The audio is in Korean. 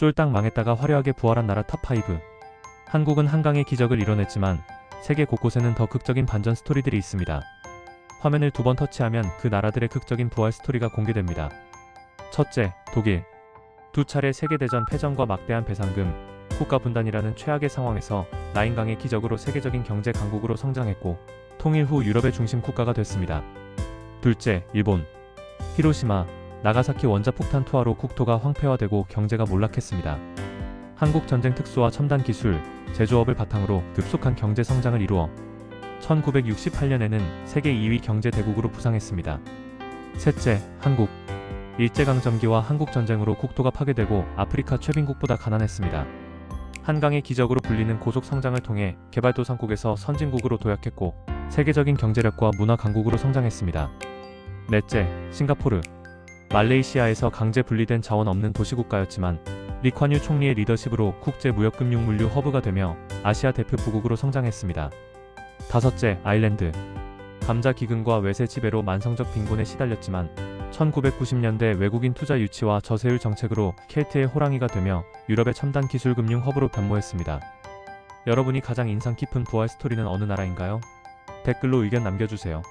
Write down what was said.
쫄딱 망했다가 화려하게 부활한 나라 탑5. 한국은 한강의 기적을 이뤄냈지만 세계 곳곳에는 더 극적인 반전 스토리들이 있습니다. 화면을 두 번 터치하면 그 나라들의 극적인 부활 스토리가 공개됩니다. 첫째, 독일. 두 차례 세계대전 패전과 막대한 배상금, 국가 분단이라는 최악의 상황에서 라인강의 기적으로 세계적인 경제 강국으로 성장했고 통일 후 유럽의 중심 국가가 됐습니다. 둘째, 일본. 히로시마, 나가사키 원자 폭탄 투하로 국토가 황폐화되고 경제가 몰락했습니다. 한국 전쟁 특수와 첨단 기술, 제조업을 바탕으로 급속한 경제 성장을 이루어 1968년에는 세계 2위 경제 대국으로 부상했습니다. 셋째, 한국. 일제강점기와 한국전쟁으로 국토가 파괴되고 아프리카 최빈국보다 가난했습니다. 한강의 기적으로 불리는 고속 성장을 통해 개발도상국에서 선진국으로 도약했고 세계적인 경제력과 문화 강국으로 성장했습니다. 넷째, 싱가포르. 말레이시아에서 강제 분리된 자원 없는 도시국가였지만 리콴유 총리의 리더십으로 국제 무역금융 물류 허브가 되며 아시아 대표 부국으로 성장했습니다. 다섯째, 아일랜드. 감자 기근과 외세 지배로 만성적 빈곤에 시달렸지만 1990년대 외국인 투자 유치와 저세율 정책으로 켈트의 호랑이가 되며 유럽의 첨단 기술 금융 허브로 변모했습니다. 여러분이 가장 인상 깊은 부활 스토리는 어느 나라인가요? 댓글로 의견 남겨주세요.